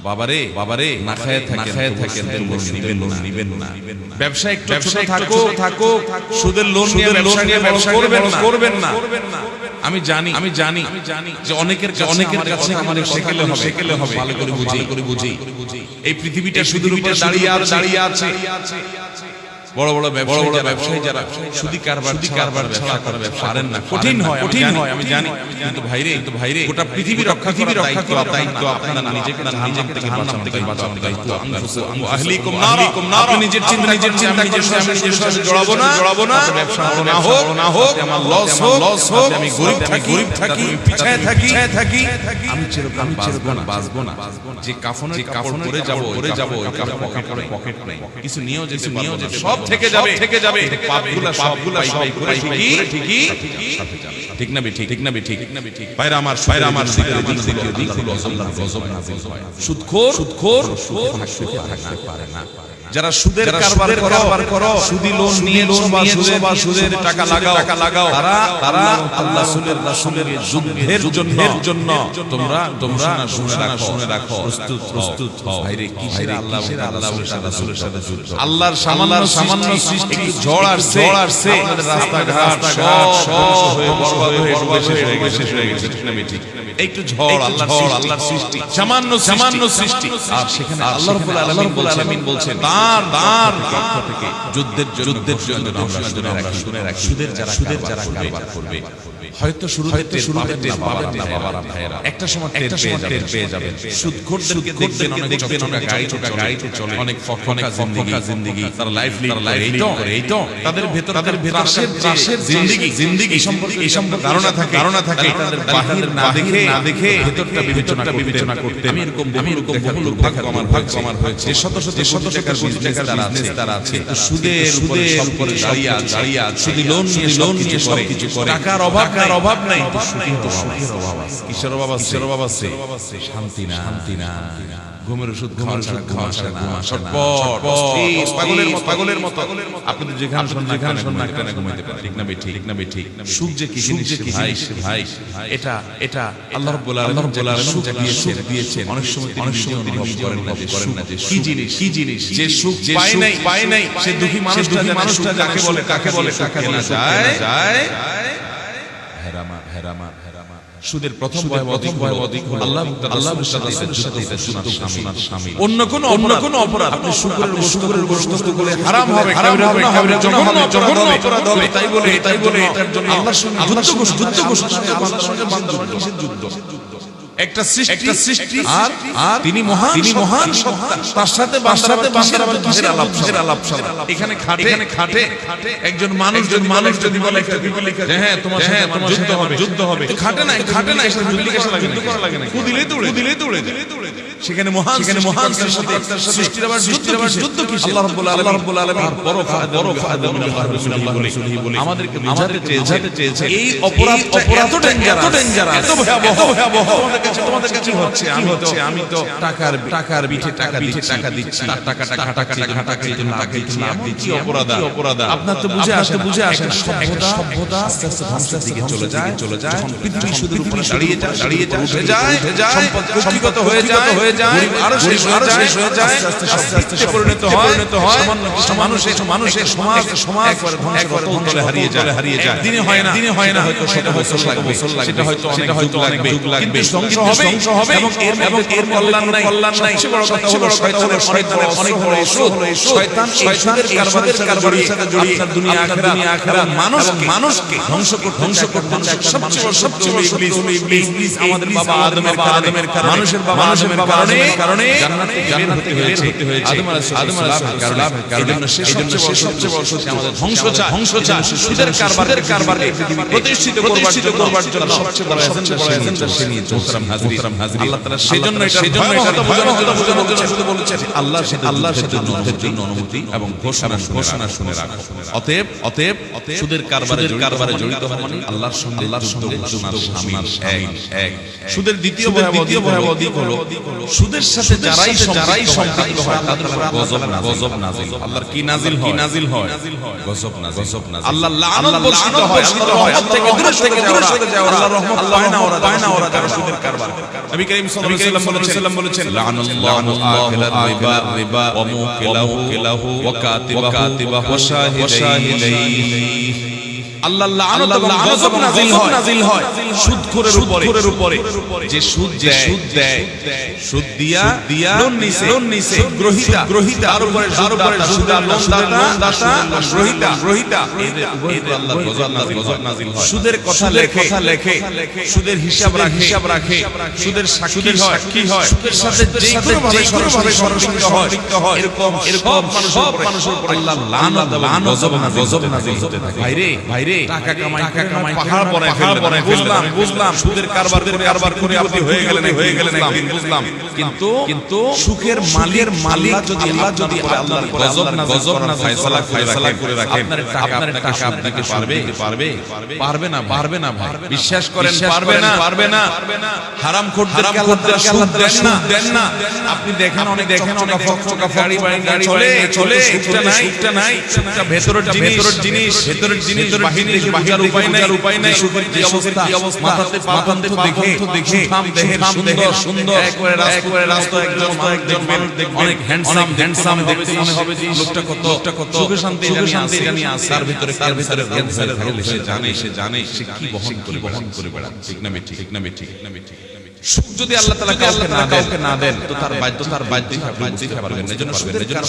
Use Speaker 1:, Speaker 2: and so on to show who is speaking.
Speaker 1: বাবারে বাবারে না খায় থাকে খায় থাকেন নিবেন না নিবেন না। ব্যবসা একটু ব্যবসা থাকো থাকো সুদের লোন নিয়ে ব্যবসা নিয়ে ব্যবসা করবেন না। করবেন না। আমি জানি আমি জানি আমি জানি যে অনেকের কাছে অনেকের কাছে আমাদের সেকেলে হবে। সেকেলে হবে। ভালো করে বুঝি। করে বুঝি। এই পৃথিবীটা সুদের উপর দাঁড়িয়ে আছে দাঁড়িয়ে আছে। বড় বড় বড় বড় ব্যবসায়ী যারা সুদি কারবার সুদি কারবার ছাড়া করে ব্যবসা পারেন না কঠিন হয় কঠিন হয় আমি জানি। কিন্তু ভাইরে কিন্তু ভাইরে গোটা পৃথিবী রক্ষা করার দায়িত্ব আপনারা নিজেকে নিজেকে থেকে জাহান্নাম থেকে বাঁচানোর দায়িত্ব আহলিকুম নার আপনি নিজের চিন্তা নিজের চিন্তা নিজের সাথে নিজের সাথে জড়াবো না জড়াবো না। ব্যবসা না হোক না হোক আমার লস হোক লস হোক আমি গরিব থাকি গরিব থাকি পিছায় থাকি পিছায় থাকি। আমি চিরকাল আমি চিরকাল বাঁচবো না যে কাফনের কাপড় পরে যাব পরে যাব ওই কাপড় পকেট নেই কিছু নিয়েও যেতে নিয়েও যেতে সব থেকে যাবে থেকে যাবে পাপগুলা সবগুলা সবাই করে ঠিকই ঠিকই ঠিক না ঠিক ঠিক না ঠিক ঠিক না ঠিক বাইরে আমার বাইরে আমার সিগারে দিক দিকের দিক হলো আল্লাহ গজব নাযিল হয় সুদখোর সুদখোর সুখে থাকতে পারে না যারা সুদের কারবার কারবার করো সুদি লোন নিয়ে লোন বা সুদের বা সুদের টাকা লাগাও। টাকা লাগাও। তারা তারা আল্লাহ রাসূলের রাসূলের যুদ্ধের জন্য জন্য তোমরা তোমরা শুনে রাখো। শুনে রাখো। প্রস্তুত প্রস্তুত। হও। ভাইরে কিসের আল্লাহ আল্লাহ রাসূলের সাথে যুদ্ধ? আল্লাহর সামান্য সামান্য সৃষ্টি ঝড় আসছে ঝড় আসছে। আমাদের রাস্তাঘাট সব সব হয়ে বরবাদ হয়ে হয়ে গেছে শেষ হয়ে গেছে ঠিক না ঠিক একটু ঝড় আল্লাহর ঝড় আল্লাহর সৃষ্টি। সামান্য সামান্য সৃষ্টি। আর সেখানে আল্লাহ রাব্বুল আলামিন বলছেন পক্ষ থেকে যুদ্ধের যুদ্ধের জন্য আমরা শুনে রাখি সুদের যারা সুদের যারা কারবার করবে হয়তো শুরুতে টের পাবেন না বাবারা ভাইয়েরা। একটা সময় একটা সময় টের পেয়ে যাবেন। সুদখোরদেরকে দেখবেন অনেক দেখবেন অনেক গাড়ি ছোটা গাড়িতে চলে অনেক ফকা জিন্দেগি জিন্দেগি। তার লাইফ লিড করে এই তো এই তো তাদের ভেতর তাদের ভেতরের ত্রাসের জিন্দেগি জিন্দেগি সম্পর্কে এই সম্পর্কে ধারণা থাকে ধারণা থাকে তাদের বাহির না দেখে না দেখে ভেতরটা বিবেচনা বিবেচনা করতে আমি এরকম আমি এরকম বহু লোক ভাগ্য আমার ভাগ্য আমার হয়েছে শত শত শত টাকার বিজনেস তারা আছে সুদের উপরে করে দাঁড়িয়ে দাঁড়িয়ে আছে লোন নিয়ে লোন নিয়ে সব কিছু করে টাকার অভাব টাকার অভাব নাই। সুখের অভাব আছে। কিসের অভাব আছে। কিসের অভাব আছে। শান্তি না শান্তি না ঘুমের ওষুধ খাওয়া ছাড়া ঘুমা আসে না। ছটপট পাগলের মতো। পাগলের মতো। আপনি তো যেখানে শুন যেখানে শুন না কেন ঘুমাইতে পারেন। ঠিক না বে ঠিক না বে ঠিক সুখ যে কি জিনিস ভাই ভাই এটা এটা আল্লাহ রাব্বুল আলামিন রাব্বুল আলামিন সুখ দিয়েছেন। দিয়েছেন। অনেক সময় অনেক সময় তিনি অনুভব করেন না যে যে কি জিনিস? কি জিনিস? যে সুখ পায় নাই পায় নাই। সে দুঃখী মানুষটা মানুষটা যাকে বলে কাকে বলে দিয়ে যায়? যায়? হেরামা হেরামা হেরামা। সুদের প্রথম ভয় অধিক আল্লাহ আল্লাহ রাসূলের সাথে শোনার স্বামী অন্য কোন অন্য কোন অপরাধ। আপনি শুকরের শুকরের গোশত করে হারাম হবে হারাম হবে হবে জঘন্য জঘন্য অপরাধ হবে। তাই বলে তাই বলে এটার জন্য আল্লাহর সঙ্গে যুদ্ধ ঘোষণা যুদ্ধ ঘোষণা আল্লাহর সঙ্গে বান্ধব যুদ্ধ? একটা সৃষ্টি আর আর তিনি মহান তিনি মহান সত্তা তার সাথে বান্দারাতে কিসের আলাপ কিসের আলাপ এখানে খাটে এখানে খাটে একজন মানুষ যদি মানুষ যদি বলে একটা বিবলি যে হ্যাঁ তোমার হ্যাঁ তোমার যুদ্ধ হবে যুদ্ধ হবে খাটে না খাটে না এসে যুদ্ধ করা লাগে যুদ্ধ করা লাগে না দিলেই দৌড়ে দিলেই দৌড়ে সেখানে মহান সেখানে মহান সৃষ্টির আবার সৃষ্টির আবার যুদ্ধ কি আল্লাহ রাব্বুল আলামিন রাব্বুল আলামিন বড় ফায়দা বড় ফায়দা মিন আল্লাহ রাসূলিহি বলে আমাদেরকে বোঝাতে চেয়েছে চেয়েছে এই অপরাধ অপরাধ এত ডেঞ্জারাস এত ভয়াবহ ভয়াবহ। কাছে তোমাদের কাছে হচ্ছে? আমি তো আমি তো টাকার টাকার টাকা দিচ্ছি টাকা দিচ্ছি তার টাকাটা খাটাখাটি জন্য টাকা দিচ্ছি অপরাধ? অপরাধ? আপনার তো বুঝে আসে বুঝে আসে সভ্যতা সভ্যতা আস্তে আস্তে ধ্বংসের দিকে চলে যায়। চলে যায় পৃথিবী শুধুর উপরে দাঁড়িয়ে যায় দাঁড়িয়ে যায় সম্পদ হয়ে যায় হয়ে যায় আরও শেষ হয়ে যায় শেষ হয়ে যায় আস্তে আস্তে পরিণত হয় পরিণত হয় সামান্য কিছু মানুষের মানুষের সমাজ সমাজ একবারে ধ্বংসের হারিয়ে যায় হারিয়ে যায়। দিনে হয় না দিনে হয় না হয়তো সেটা বছর লাগবে সেটা হয়তো সেটা হয়তো যুগ লাগবে। ধ্বংস হবে ধ্বংস হবে এবং এর এবং এর কল্যাণ নাই কল্যাণ নাই সবচেয়ে বড় কথা হলো শয়তানের বড় অনেক বড় অসুখ শয়তান শয়তানের কারবারের কারবারের সাথে জড়িয়ে দুনিয়া আখিরাত মানুষ মানুষকে ধ্বংস করতে ধ্বংস করতে সবচেয়ে সবচেয়ে ইবলিস ইবলিস আমাদের বাবা আদমের আদমের মানুষের বাবা আদমের কারণে কারণে জান্নাতে বের হতে হয়েছে। আদম আলাইহিস আদম কারণে। সবচেয়ে সবচেয়ে বড় শক্তি আমাদের ধ্বংস চায় ধ্বংস চায় সুদের কারবারের কারবারে প্রতিষ্ঠিত করবার জন্য সবচেয়ে বড় এজেন্ডা সে এজেন্ডা সে নিয়ে মোহতারাম হাজরিন। আল্লাহ তাআলা সেজন্য এটা সেজন্য এটা বোঝানোর জন্য বোঝানোর জন্য শুধু বলেছেন। আল্লাহর সাথে আল্লাহর সাথে যুদ্ধের জন্য অনুমতি এবং ঘোষণা ঘোষণা শুনে রাখো। অতএব অতএব সুদের কারবারে কারবারে জড়িত হওয়া মানে আল্লাহর সঙ্গে আল্লাহর সঙ্গে এক এক সুদের দ্বিতীয় দ্বিতীয় ভয়াবহ দিক হলো সুদের সাথে যারাই যারাই সম্পৃক্ত হয় তাদের গজব গজব নাজিল আল্লাহর কি নাজিল হয়? নাজিল হয়? গজব নাজিল গজব নাজিল আল্লাহ লানত বর্ষিত হয়। আল্লাহর রহমত থেকে দূরে থেকে দূরে সরে যায় আল্লাহর রহমত পায় না ওরা পায় না ওরা যারা সুদের কারবার। নবী করিম সাল্লাল্লাহু আলাইহি ওয়াসাল্লাম বলেছেন লানাল্লাহু আকিলার রিবা রিবা ওয়া মুকিলাহু ওয়া কাতিবাহু ওয়া শাহিদাইহি আল্লাহ লানত এবং গজব নাজিল হয়। সুদখোরের উপরে। যে সুদ যে সুদ দেয় সুদ দিয়া। দিয়া। লোন নিছে লোন নিছে। গ্রহিতা গ্রহিতা। তার উপরে তার উপরে সুদদাতা লোন গ্রহিতা। গ্রহিতা। এদের উপরে গজব নাজিল হয়। সুদের কথা লেখে। কথা লেখে। সুদের হিসাব রাখে। হিসাব রাখে। সুদের সাক্ষী হয়। সাক্ষী হয়। সুদের সাথে যে কোনো ভাবে সরাসরি সম্পৃক্ত হয়। এরকম এরকম মানুষের উপরে। আল্লাহ লানত গজব গজব নাজিল হতে থাকে। ভাইরে ভাইরে। টাকা কামাই কামাই পাহাড় পরে পাহাড় পরে বুঝলাম বুঝলাম সুদের কারবার করে কারবার করে আপনি হয়ে গেলেন হয়ে গেলেন একদিন বুঝলাম। কিন্তু কিন্তু সুখের মালিকের মালিক যদি আল্লাহ যদি আল্লাহর গজব না গজব না ফয়সালা ফয়সালা করে রাখেন। আপনার টাকা আপনার টাকা আপনাকে পারবে? পারবে? পারবে না পারবে না ভাই। বিশ্বাস করেন পারবে না। পারবে না। হারাম খোরদেরকে আল্লাহ সুদ দেন না। দেন না। আপনি দেখেন অনেক দেখেন অনেক ফকফকা গাড়ি বাড়ি গাড়ি চলে চলে সুদটা নাই। সুদটা নাই। সুদটা ভেতরের জিনিস ভেতরের জিনিস ভেতরের জিনিস বাহির উপায় নাই। উপায় নাই। কি অবস্থা মাথাতে মাথাতে দেখে দেখে দেহের সুন্দর সুন্দর। একবারে রাস্তা রাস্তা একজন একজন দেখবেন অনেক হ্যান্ডসাম হ্যান্ডসাম দেখতে মনে হবে যে লোকটা কত লোকটা কত? সুখে শান্তি সুখে শান্তি জানি আছে তার ভিতরে তার ভিতরে ক্যান্সারের রোগ সে জানে সে জানে সে কি বহন করে বহন করে বেড়ায় ঠিক না ঠিক ঠিক না ঠিক না ঠিক সুখ যদি আল্লাহ তাআলা কাউকে না দেন তো তার বাধ্য তার বাধ্য আপনি বুঝতে পারবেন এজন্য সুদের কারবার